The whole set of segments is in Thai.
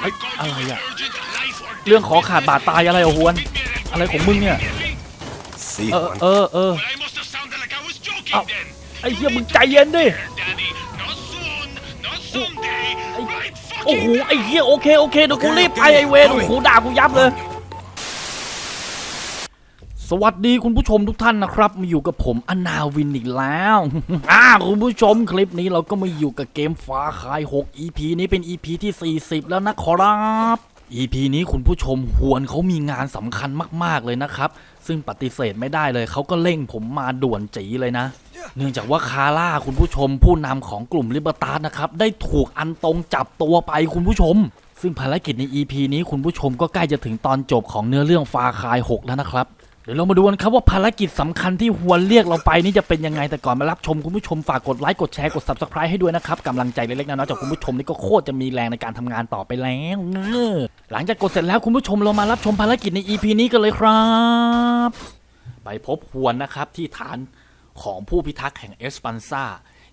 เฮ้ยอะไรอะเรื่องขอขาดบาดตายอะไรอะฮวน อะไรของมึงเนี่ย See, เออ Juan. เออเออ Well, I must have sounded like I was joking Ow. then. ไอ้เหี้ยมึงใจเย็นดิ Danny, not soon, not someday, right โอ้โห fucking ไอ้เหี้ยโอเคโอเคเดี๋ยวกูรีบไปไอ้เวรโอ้โหด่ากูยับเลยส วัสดีคุณผู้ชมทุกท่านนะครับ มาอยู่กับผมอนาวินอีกแล้วอ่าคุณผู้ชมคลิปนี้เราก็มาอยู่กับเกมฟ้าคาย 6 EP นี้เป็น EP ที่ 40 แล้วนะครับ EP นี้คุณผู้ชมหวนเขามีงานสำคัญมากๆเลยนะครับ ซึ่งปฏิเสธไม่ได้เลยเขาก็เร่งผมมาด่วนจีเลยนะ เนื่องจากว่าคาร่าคุณผู้ชมผู้นำของกลุ่มลิเบอร์ตาสนะครับได้ถูกอันตรงจับตัวไปคุณผู้ชมซึ่งภารกิจใน EP นี้คุณผู้ชมก็ใกล้จะถึงตอนจบของเนื้อเรื่องฟาคาย 6 แล้วนะครับ เดี๋ยวเรามาดูกันครับว่าภารกิจสำคัญที่ฮวนเรียกเราไปนี่จะเป็นยังไงแต่ก่อนมารับชมคุณผู้ชมฝากกดไลค์กดแชร์กด subscribe ให้ด้วยนะครับกำลังใจเล็กๆน้อยๆจากคุณผู้ชมนี่ก็โคตรจะมีแรงในการทำงานต่อไปแล้วหลังจากกดเสร็จแล้วคุณผู้ชมเรามารับชมภารกิจใน EP นี้กันเลยครับ ไปพบฮวนนะครับที่ฐานของผู้พิทักษ์แห่งเอสปันซา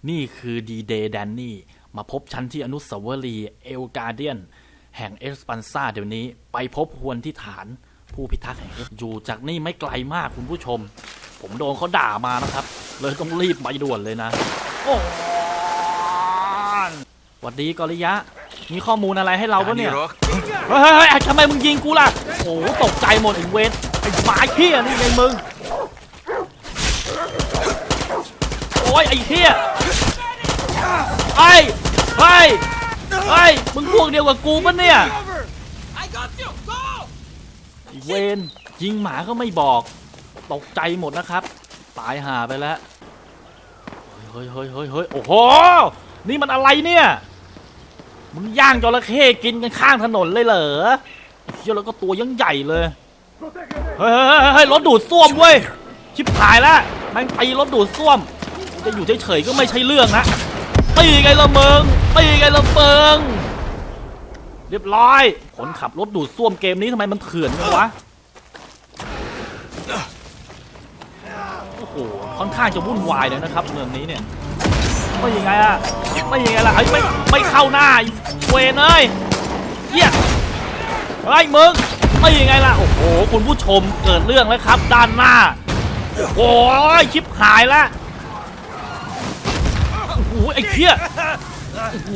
นี่คือดีเดย์แดนนี่มาพบชั้นที่อนุสาวรีย์เอลกาเดียนแห่งเอสปันซาเดี๋ยวนี้ ไปพบฮวนที่ฐาน ผู้พิทักษ์แห่งเอสอยู่จากนี่ไม่ไกลมากคุณผู้ชม ผมโดนเขาด่ามานะครับ เลยต้องรีบไปด่วนเลยนะ โอ้หวัดดีกอริยะ มีข้อมูลอะไรให้เราปะเนี่ย Rock. เฮ้ยเฮ้ยเฮ้ยทำไมมึงยิงกูล่ะ โอ้โหตกใจหมดไอ้เวนไอ้หมาเขี้ยนี่ไงมึง โอ้ยไอ้เขี้ยไอ้ไอ้ไอ้ยมึงพวกเดียวกับกูปะเนี่ยไอ้ เวนยิงหมาก็ไม่บอก ตกใจหมดนะครับ ตายห่าไปแล้ว เฮ้ยเฮ้ยเฮ้ยเฮ้ยโอ้โห นี่มันอะไรเนี่ย มึงย่างจระเข้กินกันข้างถนนเลยเหรอเฮียแล้วก็ตัวยังใหญ่เลยเฮ้ยเฮ้ยเฮ้ยเฮ้ยรถดูดซ่วมเว้ย ชิบหายแล้วแม่งตีรถดูดซ่วม จะอยู่เฉยๆก็ไม่ใช่เรื่องนะตีไงละเมิงตีไงละเมิง เรียบร้อย คนขับรถดูดซ่วมเกมนี้ทำไมมันเถื่อนจังวะ โอ้โห ค่อนข้างจะวุ่นวายเลยนะครับเมืองนี้เนี่ย ไม่ยังไงอะไม่ยังไงล่ะไอ้ไม่ ไม่เข้าหน้าเวนเอ้ยเหี้ยเฮ้มึง ไม่ยังไงล่ะ โอ้โห คุณผู้ชมเกิดเรื่องแล้วครับ ด้านหน้า โอ้ยชิบหายละโอ้โหไอ้เหี้ย อ้โห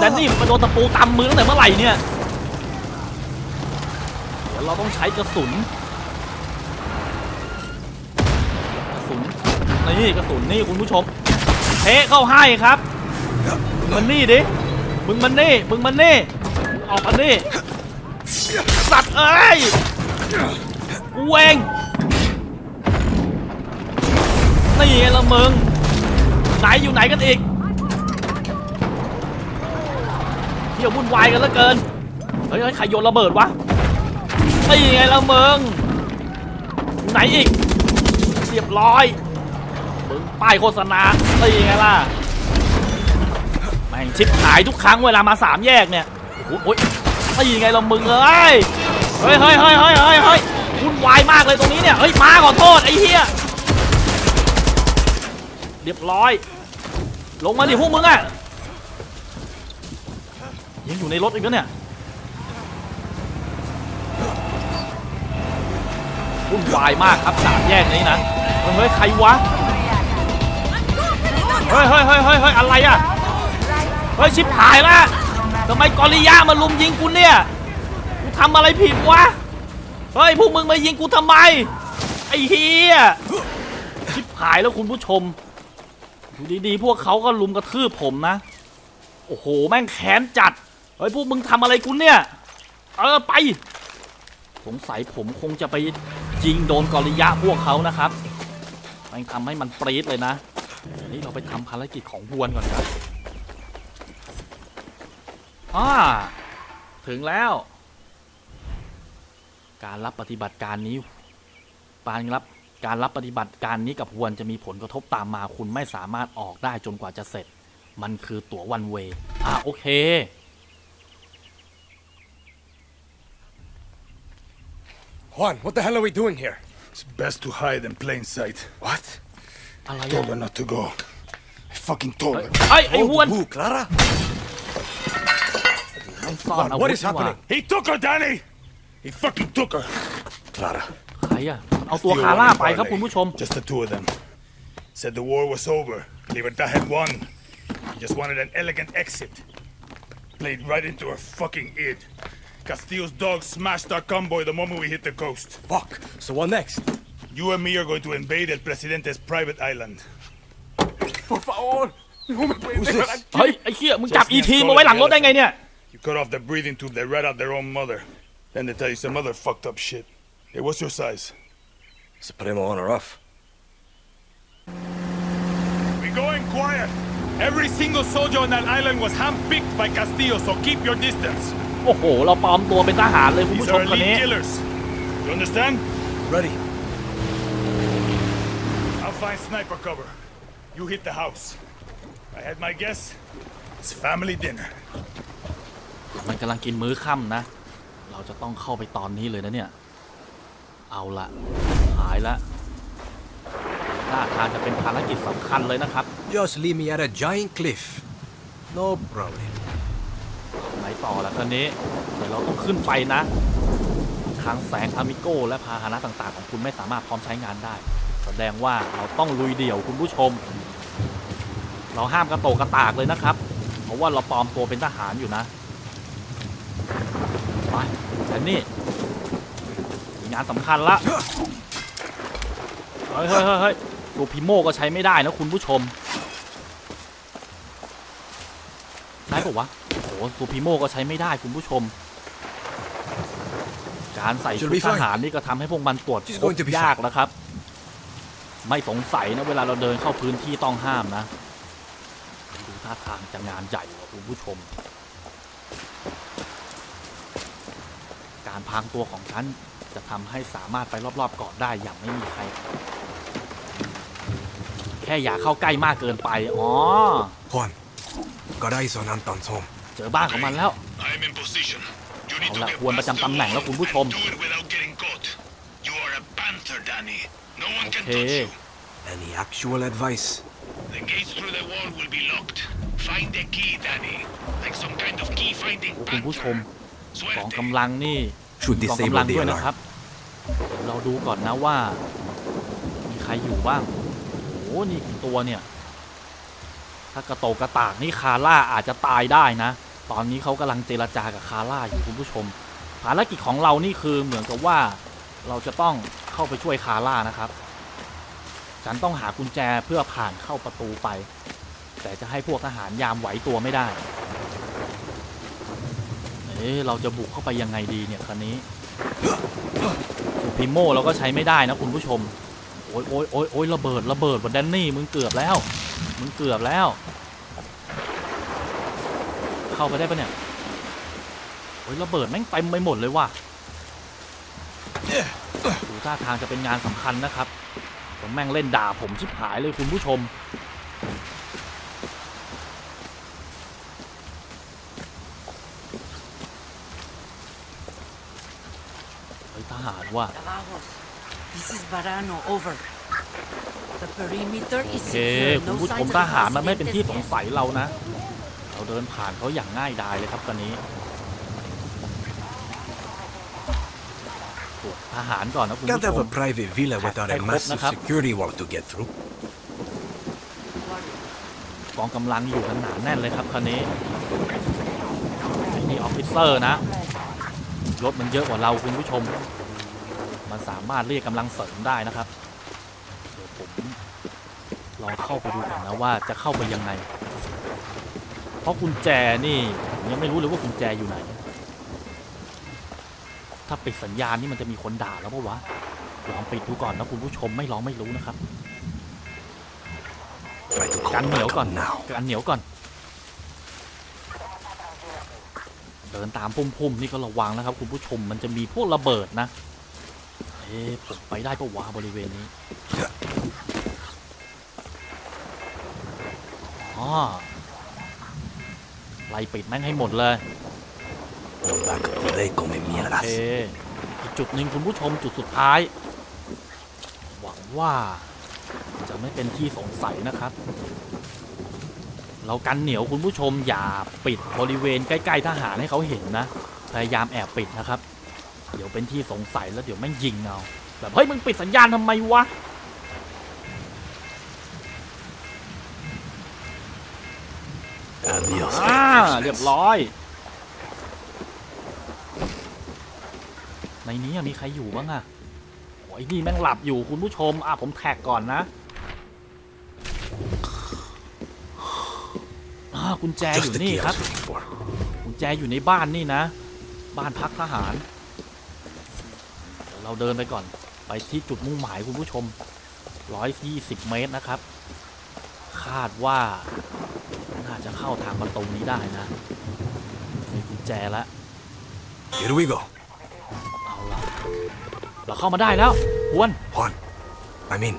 แดนนี่มันโดนตะปูตำมือตั้งแต่เมื่อไหร่เนี่ยเดี๋ยวเราต้องใช้กระสุน กระสุน นี่กระสุนนี่คุณผู้ชมเทเข้าให้ครับมึงมันนี่ดิ มึงมันนี่ มึงมันนี่ ออกมานี่ สัตว์เอ้ยกูเองนี่ไงละมึง ไหนอยู่ไหนกันอีกเที่ยววุ่นวายกันเหลือเกิน เฮ้ยเฮ้ยใครโยนระเบิดวะนี่ไงละมึงอยู่ไหนอีก เรียบร้อยมึงป้ายโฆษณาตีไงล่ะ แม่งชิปหายทุกครั้งเวลามาสามแยกเนี่ย โอ้โหตีไงละมึงเอ้ยเฮ้ย เฮ้ยเฮ้ยเฮ้ยเฮ้ยเฮ้ยวุ่นวายมากเลยตรงนี้เนี่ย เฮ้ย มาขอโทษไอ้เหี้ย เรียบร้อย ลงมาดิพวกมึงอะ ยังอยู่ในรถอีกแล้วเนี่ยวุ่นวายมากครับสามแยกนี้นะเฮ้ยใครวะเฮ้ยเฮ้ยเฮ้ยเฮ้ยอะไรอะเฮ้ยชิบหายละทำไมกอริยามาลุมยิงกูเนี่ยกูทำอะไรผิดวะเฮ้ยพวกมึงมายิงกูทำไมไอ้เฮียชิบหายแล้วคุณผู้ชมดีๆพวกเขาก็ลุมกระทืบผมนะ โอ้โห แม่งแค้นจัด เฮ้ยพวกมึงทำอะไรกูเนี่ย เออไป สงสัยผมคงจะไปยิงโดนกอริยะพวกเขานะครับมันทำให้มันปรี๊ดเลยนะนี้เราไปทำภารกิจของฮวนก่อนครับอ่าถึงแล้ว การรับปฏิบัติการนี้การรับการรับปฏิบัติการนี้กับฮวนจะมีผลกระทบตามมาคุณไม่สามารถออกได้จนกว่าจะเสร็จ มันคือตั๋ววันเวอ่าโอเค Juan, what the hell are we doing here? It's best to hide in plain sight. What? อะไร Told อะ her not to go. I fucking told her. เฮ้ยไอ้ฮวน Who, Clara? ต้องซ่อน Juan, อา what วุธ is นี่หว่า happening? He took her, Danny! He fucking took her! Clara. ใครอะเอาตัวคาร่าไปครับคุณผู้ชม Just the two of them. Said the war was over. Libertad had won. He just wanted an elegant exit. Played right into her fucking ear. Castillo's dogs smashed our convoy the moment we hit the coast. Fuck. So what next? You and me are going to invade El Presidente's private island. Por favor. Who's this? เฮ้ย ไอ้เหี้ยมึงจับอีทีมาไว้หลังรถได้ไงเนี่ย You cut off the breathing tube they rat out their own mother. Then they tell you some other fucked up shit. Hey, what's your size? Supremo on or off? We going quiet. Every single soldier on that island was handpicked by Castillo, so keep your distance. โอ้โห เราปลอมตัวเป็นทหารเลยคุณ These ผู้ชม are คนนี้ elite killers. You understand? Ready. I'll find sniper cover. You hit the house. I had my guess. It's family dinner. มันกำลังกินมื้อค่ำนะ เราจะต้องเข้าไปตอนนี้เลยนะเนี่ย เอาละหายละท่าทางจะเป็นภารกิจสำคัญเลยนะครับ Just leave me at a giant cliff. No problem. ไหนต่อละตอนนี้เดี๋ยวเราต้องขึ้นไปนะคลังแสงอามิโก้และพาหนะต่างๆ ของคุณไม่สามารถพร้อมใช้งานได้ แสดงว่าเราต้องลุยเดี่ยวคุณผู้ชม เราห้ามกระโตกกระตากเลยนะครับ เพราะว่าเราปลอมตัวเป็นทหารอยู่นะไปแต่นี่มีงานสำคัญละเฮ้ยเฮ้ยเฮ้ยตัวพิโมก็ใช้ไม่ได้นะคุณผู้ชมได้ปะวะ ซูพิโมก็ใช้ไม่ได้คุณผู้ชม การใส่ชุด Should be ท fine. หารนี่ก็ทำให้พวกมันตรวจ She's พบ going to be ยากแล้วครับ ไม่สงสัยนะเวลาเราเดินเข้าพื้นที่ต้องห้ามนะดูท่าทางจะงานใหญ่กว่าคุณผู้ชม การพรางตัวของฉันจะทำให้สามารถไปรอบๆเกาะได้อย่างไม่มีใคร แค่อย่าเข้าใกล้มากเกินไป อ๋อ Juan, got eyes on Anton's home. เจอบ้านของมันแล้ว I'm in position. You need เอา to ละ get ควรประ past จำตำแหน่งแล้วคุณผู้ชม Do it without getting caught. You are a panther, Danny. No one can Okay. touch you. Any actual advice? The gates through the wall will be locked. Find the key, Danny. Like some kind of key finding โอ้คุณผู้ชม panther. กอง Suerte. กำลังนี่ Should กองกำลัง disable the ด้วยนะครับ alarm. เดี๋ยวเราดูก่อนนะว่า มีใครอยู่บ้างโอ้นี่กี่ตัวเนี่ย ถ้ากระโตกกระตากนี่คาร่าอาจจะตายได้นะ ตอนนี้เขากำลังเจรจากับคาร่าอยู่คุณผู้ชม ภารกิจของเรานี่คือเหมือนกับว่าเราจะต้องเข้าไปช่วยคาร่านะครับ ฉันต้องหากุญแจเพื่อผ่านเข้าประตูไป แต่จะให้พวกทหารยามไหวตัวไม่ได้เอ๊ะเราจะบุกเข้าไปยังไงดีเนี่ยคันนี้สุพิโมเราก็ใช้ไม่ได้นะคุณผู้ชม โอ้ยโอ้ยโอ้ยโอ้ยระเบิดระเบิดบนแดนนี่มึงเกือบแล้ว มึงเกือบแล้ว เข้าไปได้ปะเนี่ยโอ้ยระเบิดแม่งเต็มไปหมดเลยว่ะดูท่าทางจะเป็นงานสำคัญนะครับผมแม่งเล่นด่าผมชิบหายเลยคุณผู้ชม เฮ้ยทหารว่ะ Trabajos. This is Varano, over. The perimeter โอ is เค secure. คุณ No ผู้ชม signs of ทหารมันไม่เป็นที่สง President สัยเรานะ เราเดินผ่านเขาอย่างง่ายดายเลยครับตอนนี้ตรวจทหารก่อนนะคุณ Can't ผู้ช have ม a private villa without a Hey, massive Nakap. security wall to get through. กองกำลังอยู่กันหนาแน่นเลยครับคันนี้ไอ้นี่ออฟฟิเซอร์นะ รถมันเยอะกว่าเราคุณผู้ชม มันสามารถเรียกกำลังเสริมได้นะครับ เดี๋ยวผมลองเข้าไปดูก่อนนะว่าจะเข้าไปยังไงเพ ราะกุญแจนี่ผมยังไม่รู้เลยว่ากุญแจอยู่ไหน ถ้าปิดสัญญาณนี่มันจะมีคนด่าแล้วปะวะ ลองปิดดูก่อนนะคุณผู้ชมไม่ลองไม่รู้นะครับ Try to กัน call เหนียว back ก่อน up now. กันเหนียวก่อน เดินตามพุ่มๆนี่ก็ระวังนะครับ คุณผู้ชมมันจะมีพวกระเบิดนะ เอ๊ะผมไปได้ปะวะบริเวณนี้อ๋อ ไล่ปิดแม่งให้หมดเลย Back up today, come โอ mierdas. เคอีกจุดหนึ่งคุณผู้ชมจุดสุดท้าย หวังว่าจะไม่เป็นที่สงสัยนะครับเเรากันเหนียวคุณผู้ชมอย่าปิดบริเวณใกล้ ๆ ทหารให้เขาเห็นนะ พยายามแอบปิดนะครับ เดี๋ยวเป็นที่สงสัยแล้วเดี๋ยวแม่งยิงเอาแบบเฮ้ยมึงปิดสัญญาณทำไมวะ อ่าเรียบร้อย ในนี้มีใครอยู่บ้างอะโอ้ยนี่แม่งหลับอยู่คุณผู้ชม อะผมแท็กก่อนนะอ่ากุญแจอ Just ยู่ the นี่ key I ครับ was looking for. กุญแจอยู่ในบ้านนี่นะ บ้านพักทหารเดี๋ยวเราเดินไปก่อน ไปที่จุดมุ่งหมายคุณผู้ชม 120 เมตรนะครับ คาดว่าน่าจะ เข้าทางประตูนี้ได้นะ มีกุญแจแล้ว Here we go. เอาละเราเข้ามาได้แล้วฮวน Juan, I'm in.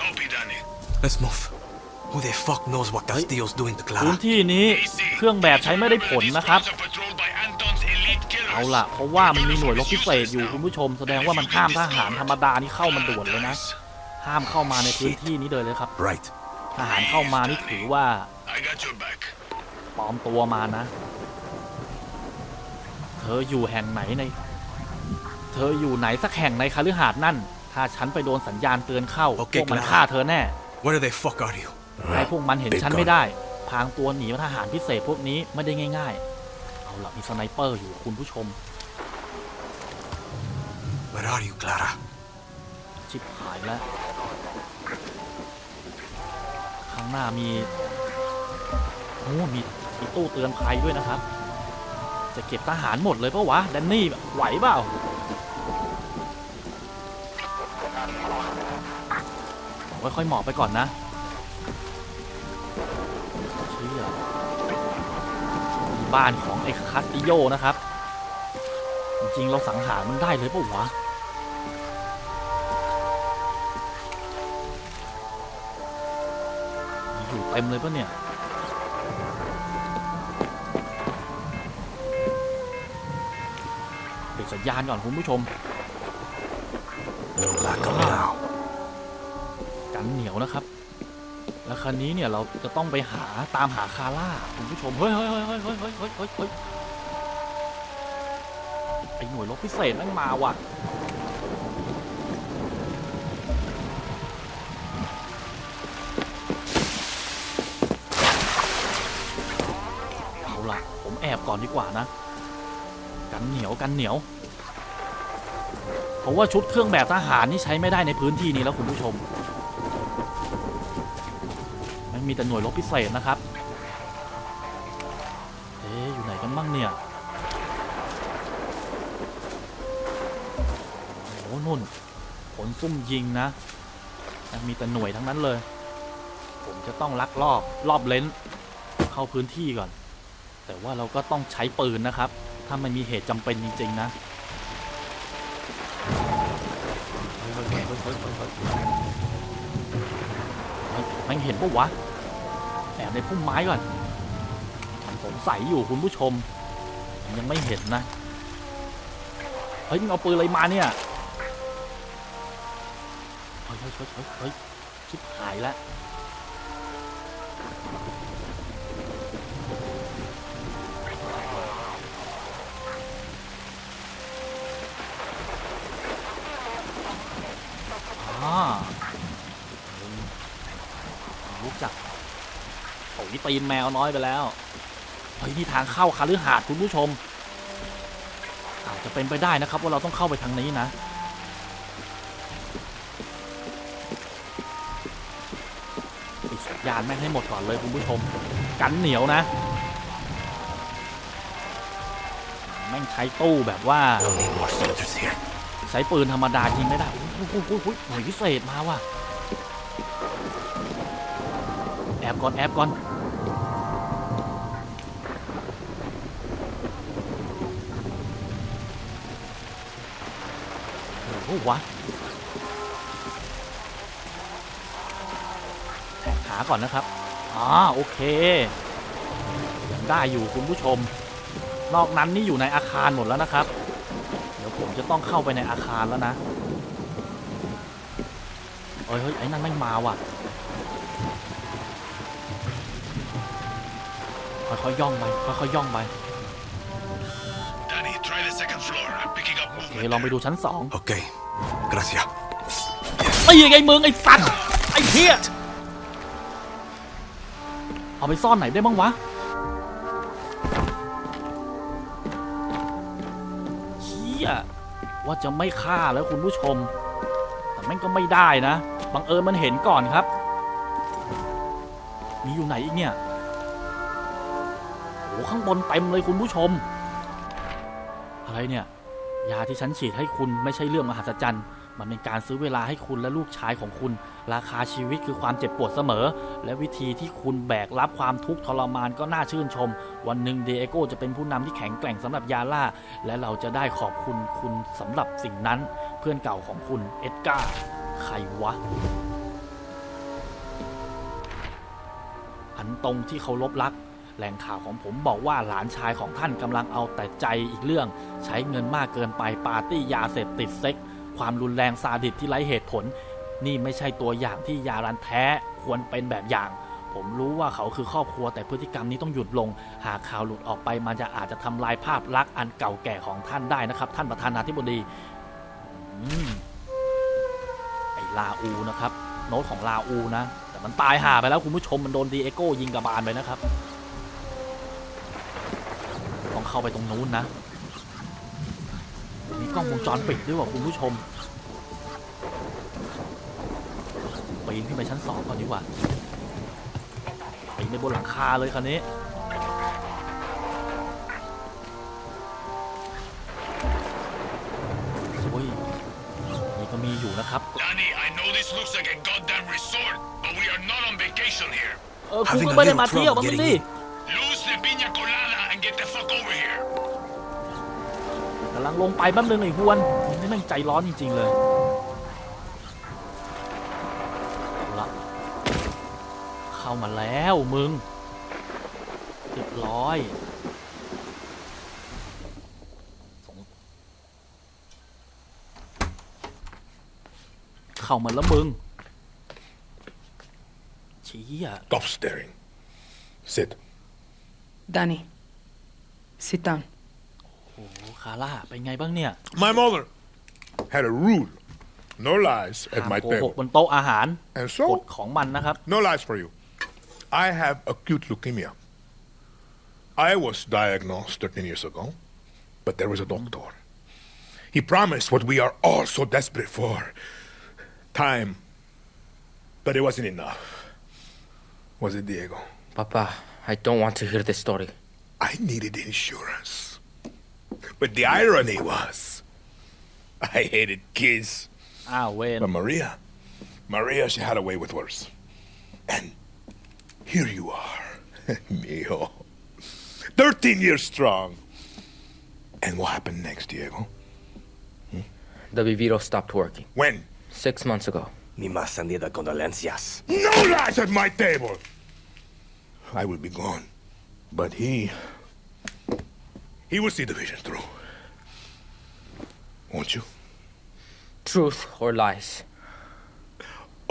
Copy, Danny. Let's move. Who the fuck knows what Castillo's doing to พื้น Clara? ที่นี้ Easy. เครื่องแบบใช้ไม่ได้ผลนะครับ These roads are patrolled by Anton's elite killers. เอาล่ะ เพราะว่ามันมีหน่วยรบพิเศษอยู่คุณผู้ชม แสดงว่ามันห้ามทหารธรรมดานี่เข้ามาด่วนเลยนะ ห้ามเข้ามาในพื้นที่นี้เลยเลยครับ Right. ทหารเข้ามานี่ถือว่า I got your back. ปลอมตัวมานะ เธออยู่แห่งไหนใน เธออยู่ไหนสักแห่งในคฤหาสน์นั่น ถ้าฉันไปโดนสัญญาณเตือนเข้า โอพเควกมันครับ ฆ่าเธอแน่ Where the fuck are you? ให้พวกมันเห็น Big ฉัน gun ไม่ได้ พรางตัวหนีทหารพิเศษพวกนี้ไม่ได้ง่าย ๆ เอาล่ะมีสไนเปอร์อยู่คุณผู้ชม Where are you, Clara? ชิบหายแล้ว ข้างหน้ามี โอ้มีมีตู้เตือนภัยด้วยนะครับ จะเก็บทหารหมดเลยปะวะแดนนี่ไหวเปล่าค่อยๆหมอบไปก่อนนะเชี่ยบ้านของไอ้คาสติโยนะครับ จริงๆเราสังหารมันได้เลยปะวะอยู่เต็มเลยปะเนี่ย ปิดสัญญาณก่อนคุณผู้ชม No lack of now. กันเหนียวนะครับ แล้วคันนี้เนี่ยเราจะต้องไปหาตามหาคาร่าคุณผู้ชม เฮ้ยเฮ้ยเฮ้ยเฮ้ยเฮ้ยเฮ้ยเฮ้ยเฮ้ยเฮ้ยไอหน่วยรบพิเศษแม่งมาว่ะเอาล่ะ ผมแอบก่อนดีกว่านะ กันเหนียวกันเหนียว เพราะว่าชุดเครื่องแบบทหารนี่ใช้ไม่ได้ในพื้นที่นี้แล้วคุณผู้ชม มันมีแต่หน่วยรบพิเศษนะครับ เอ๊ะอยู่ไหนกันบ้างเนี่ยโอ้โหนุ่น ผลซุ่มยิงนะยังมีแต่หน่วยทั้งนั้นเลย ผมจะต้องลักลอบรอบเลนเข้าพื้นที่ก่อน แต่ว่าเราก็ต้องใช้ปืนนะครับ ถ้ามันมีเหตุจำเป็นจริง ๆ นะ มันเห็นปะวะแอบในพุ่มไม้ก่อนมันสงสัยอยู่คุณผู้ชม ยังไม่เห็นนะ เฮ้ยมึงเอาปืนอะไรมาเนี่ยเฮ้ยเฮ้ยเฮ้ยเฮ้ยเฮ้ยชิบหายแล้ว ตีนแมวน้อยไปแล้ว เฮ้ยนี่ทางเข้าคาลือหาดคุณผู้ชม อาจจะเป็นไปได้นะครับว่าเราต้องเข้าไปทางนี้นะปิดสัญญาณแม่งให้หมดก่อนเลยคุณผู้ชม กันเหนียวนะ แม่งใช้ตู้แบบว่า ใช้ปืนธรรมดายิงไม่ได้โอ้โหโอ้โหโอ้โหหน่วยพิเศษมาว่ะแอบก่อนแอบก่อน โอ้โหวะแอบหาก่อนนะครับอ่าโอเคยังได้อยู่คุณผู้ชม นอกนั้นนี่อยู่ในอาคารหมดแล้วนะครับ เดี๋ยวผมจะต้องเข้าไปในอาคารแล้วนะเฮ้ยเฮ้ยไอ้นั่นไม่งมาว่ะค่อยๆย่องไปค่อยๆย่องไป Danny, try the second floor. I'm picking up โอเค movement. ลองไปดูชั้นสอง Okay. Gracias. ไอ้ยังไงมึงไอ้สัตว์ไอ้เหี้ยเอาไปซ่อนไหนได้บ้างวะเหี้ยว่าจะไม่ฆ่าแล้วคุณผู้ชม แต่แม่งก็ไม่ได้นะบังเอิญมันเห็นก่อนครับ มีอยู่ไหนอีกเนี่ยโอ้ข้างบนเต็มเลยคุณผู้ชม อะไรเนี่ยยาที่ฉันฉีดให้คุณไม่ใช่เรื่องมหัศจรรย์ มันเป็นการซื้อเวลาให้คุณและลูกชายของคุณ ราคาชีวิตคือความเจ็บปวดเสมอ และวิธีที่คุณแบกรับความทุกข์ทรมานก็น่าชื่นชม วันหนึ่งเดเอโก้จะเป็นผู้นำที่แข็งแกร่งสำหรับยาล่า และเราจะได้ขอบคุณคุณสำหรับสิ่งนั้น เพื่อนเก่าของคุณเอ็ดการ์ใครวะ อันตรงที่เคารพรักแหล่งข่าวของผมบอกว่าหลานชายของท่านกำลังเอาแต่ใจอีกเรื่อง ใช้เงินมากเกินไปปาร์ตี้ยาเสพติดเซ็ก ความรุนแรงซาดิสที่ไร้เหตุผล นี่ไม่ใช่ตัวอย่างที่ยารันแท้ควรเป็นแบบอย่าง ผมรู้ว่าเขาคือครอบครัวแต่พฤติกรรมนี้ต้องหยุดลง หากข่าวหลุดออกไปมันจะอาจจะทำลายภาพลักษณ์อันเก่าแก่ของท่านได้นะครับ ท่านประธานาธิบดีอไอลาอูนะครับ โน้ตของลาอูนะ แต่มันตายห่าไปแล้วคุณผู้ชมมันโดนดีเอโก้ยิงกระบาลไปนะครับ ต้องเข้าไปตรงนู้นนะ กล้องวงจรปิดด้วยว่ะคุณผู้ชมปีนขึ้นไปชั้นสองก่อนดีกว่าปีนไปบนหลังคาเลยคันนี้โอ้ยนี่ก็มีอยู่นะครับ Danny, I know this looks like a goddamn resort, but we are not on vacation here. เออกู Having ก็ a ไม่ได้ little มาเที่ยว trouble มัน ลังลงไปแป๊บนึงไอ้ฮวนนี่แม่งใจร้อนจริง ๆ เลยเอาละเข้ามาแล้วมึงเรียบร้อยสงเข้ามาแล้วมึงเชี้อะ Stop staring. Sit. Danny, sit down. โอ้โหคาร่าเป็นไงบ้างเนี่ย My mother had a rule. No lies at ห้าม my โกหก table. บนโต๊ะอาหาร And กฎ so, ของมันนะครับ no lies for you. I have acute leukemia. I was diagnosed 13 years ago, but there was a doctor. He promised what we are all so desperate for time. But it wasn't enough. Was it, Diego? Papa, I don't want to hear this story. I needed insurance. But the irony was, I hated kids. Ah, well. But Maria, Maria, she had a way with words. And here you are, mijo. 13 years strong. And what happened next, Diego? The Viviro stopped working. When? Six months ago. Mi más sendida condolencias. No lies at my table! I will be gone. But he He will see the vision through. Won't you? Truth or lies?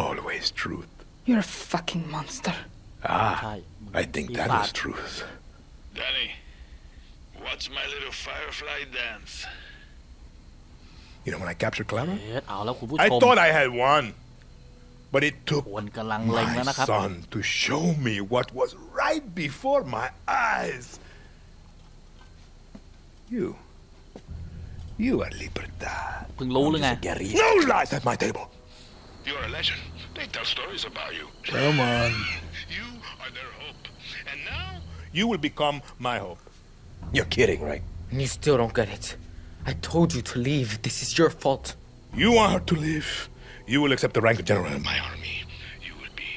Always truth. You're a fucking monster. ใช่ I think that is truth. Danny, watch my little firefly dance. You know when I captured Clara? เอ๊ะเอาแล้วคุณผู้ I ชม thought I had won. But it took ควรกำลังเล็งแล้ว my นะครับ son to show me what was right before my eyes. You. You are Libertad. เพิ่งรู้หรือไง Guerrilla. No lies at my table. You're a legend. They tell stories about you. Come on. You are their hope. And now, You will become my hope. You're kidding, right? And you still don't get it. I told you to leave. This is your fault. You want her to live. You will accept the rank of general in my my army, you will be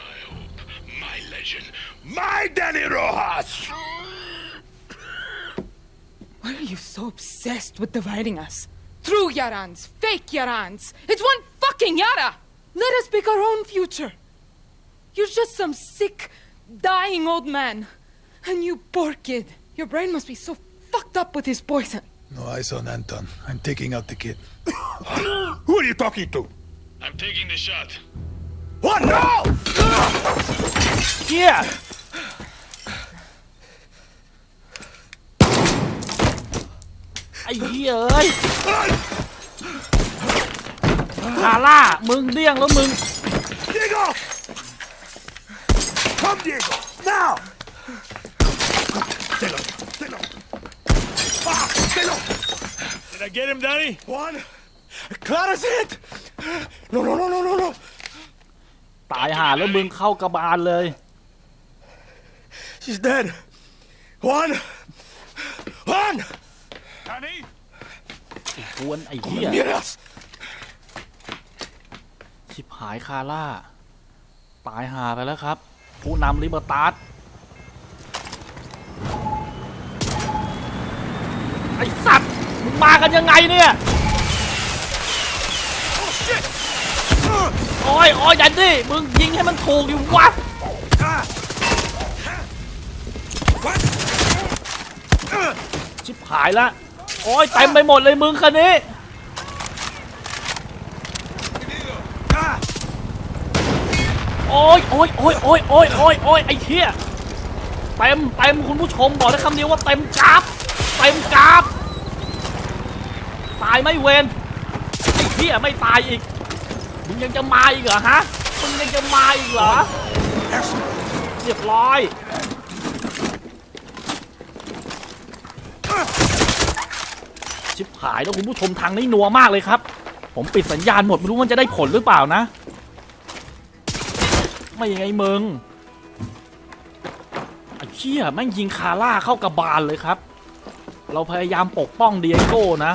my hope, my legend. My Danny Rojas! Why are you so obsessed with dividing us? True Yarans, fake Yarans. It's one fucking Yara! Let us pick our own future. You're just some sick, dying old man. And you poor kid. Your brain must be so fucked up with his poison. No eyes on Anton. I'm taking out the kid. Who are you talking to? I'm taking the shot. What? No! เอ้เหี้ยเอ้ยคาร่า มึงเดี้ยงแล้วมึง Diego! Come, Diego! Now! Stay low. Stay low. Ah, stay low. Did I get him, Danny? One. Clara's hit! No, no, no, no, no, no. ตายหาแล้วมึงเข้ากระบาลเลย She's dead. One. One. Danny? ก วนไอ้เหี้ย Miras. ชิบหายคาร่า ตายหาไปแล้วครับ ผู้นำลิเบอร์ตาสไอสัตว์ มึงมากันยังไงเนี่ย โอ้ยโอ้ยยันดิมึงยิงให้มันถูกดิวะ ชิบหายละ โอ้ยเต็มไปหมดเลยมึงคันนี้โอ้ยโอ้ยโอ้ยโอ้ยโอ้ยโอ้ยโอ้ยไอ้เหี้ยเต็มเต็มคุณผู้ชมบอกได้คำเดียวว่าเต็มกราฟเต็มกราฟตายไม่เวนไอ้เหี้ยไม่ตายอีกมึงยังจะมาอีกเหรอฮะมึงยังจะมาอีกเหรอเรียบร้อย ชิบหายแล้วคุณผู้ชมทางนี้นัวมากเลยครับ ผมปิดสัญญาณหมดไม่รู้มันจะได้ผลหรือเปล่านะ ไม่ยังไงมึงไอ้เชี่ยแม่งยิงคาร่าเข้ากระบาลเลยครับ เราพยายามปกป้องเดียโก้นะ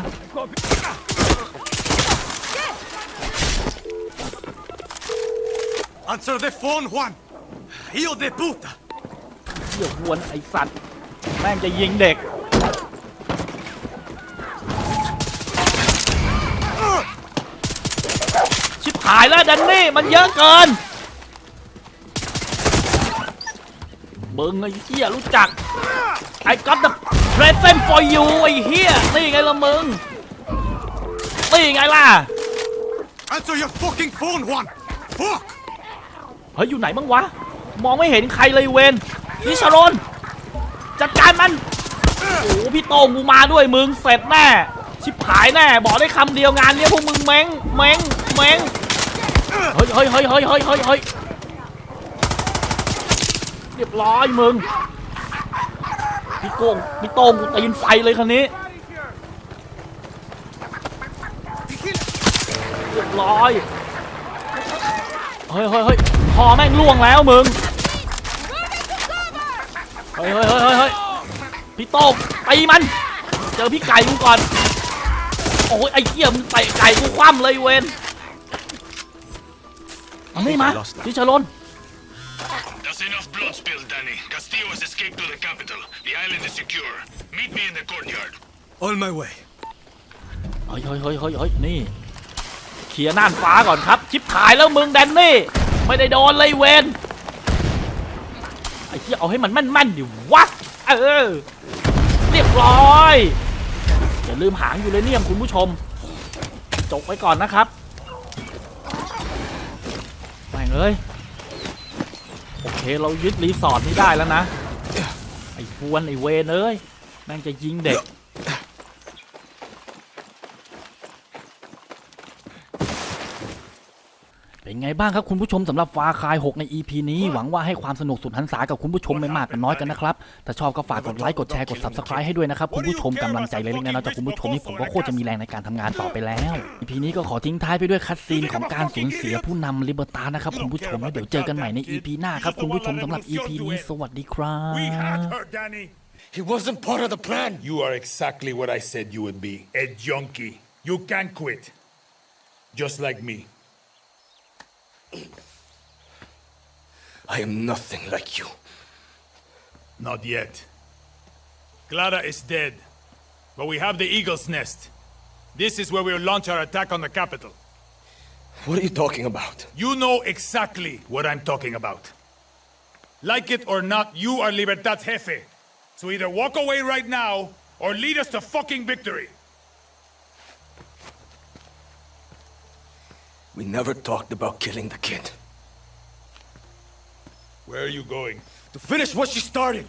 Answer the phone, Juan! Hijo de puta! เชี่ยหวนไอสัตว์ แม่งจะยิงเด็ก ชิบหายแล้วดันนี่มันเยอะเกินเบิงไอ้เหี้ยรู้จัก I got the present for you ไอ้เหี้ยนี่ไงละมึงนี่ไงล่ะ Answer your fucking phone, Juan! Fuck! เฮ้ยอยู่ไหนบ้างวะ มองไม่เห็นใครเลยเวนนิชารนจัดการมัน โอ้โหพี่โต้งกูมาด้วยมึงเสร็จแน่ ชิบหายแน่ บอกได้คำเดียวงานเนี้ยพวกมึงเม้งเม้งเม้ง เฮ้ยเฮ้ยเฮ้ยเฮ้ยเฮ้ยเฮ้ยเฮ้ยเรียบร้อยมึงพี่โก้งพี่โต้งกูตีนไฟเลยคันนี้เรียบร้อยเฮ้ยเฮ้ยเฮ้ยพอแม่งล่วงแล้วมึงเฮ้ยเฮ้ยเฮ้ยเฮ้ยพี่โต้งตีมัน เจอพี่ไก่กูก่อนโอ้ยไอ้เหี้ยมึงเตะไก่กูคว่ำเลยเวน เอาไม่มาพี่ชะลน That's enough blood spilled, Danny. Castillo has escaped to the capital. The island is secure. Meet me in the courtyard. On my way. เฮ้ยเฮ้ยเฮ้ยเฮ้ยเฮ้ยนี่เคลียร์น่านฟ้าก่อนครับ ชิปหายแล้วมึงแดนนี่ ไม่ได้โดนเลยเวนไอ้เหี้ยเอาให้มันแม่นๆดิวะ เออ เรียบร้อย อย่าลืมหางยูเรเนียมคุณผู้ชมจกไว้ก่อนนะครับแม่ง เอ้ย โอเคเรายึดรีสอร์ทนี้ได้แล้วนะ ไอ้พวนไอ้เวนเอ้ยแม่งจะยิงเด็ก เป็นไงบ้างครับคุณผู้ชมสำหรับฟาคาย 6 ใน EP นี้ หวังว่าให้ความสนุกสุดหันษากับคุณผู้ชมไม่มากกันน้อยกันนะครับ ถ้าชอบก็ฝากกดไลค์กดแชร์กด Subscribe ให้ด้วยนะครับ คุณผู้ชมกำลังใจเล็กๆน้อยๆจากคุณผู้ชมนี่ผมก็โคตรจะมีแรงในการทำงานต่อไปแล้ว EP นี้ก็ขอทิ้งท้ายไปด้วยคัดซีนของการสูญเสียผู้นำลิเบอร์ตานะครับคุณผู้ชมแล้วเดี๋ยวเจอกันใหม่ใน EP หน้าครับคุณผู้ชมสำหรับ EP นี้สวัสดีครั We had บ her, Danny. He wasn't part of the plan. You are exactly what I said you would be. A junkie. You can't quit. Just like me. I am nothing like you. Not yet. Clara is dead. But we have the Eagle's Nest. This is where we'll launch our attack on the capital. What are you talking about? You know exactly what I'm talking about. Like it or not, you are Libertad's jefe. So either walk away right now or lead us to fucking victory. We never talked about killing the kid. Where are you going? To finish what she started.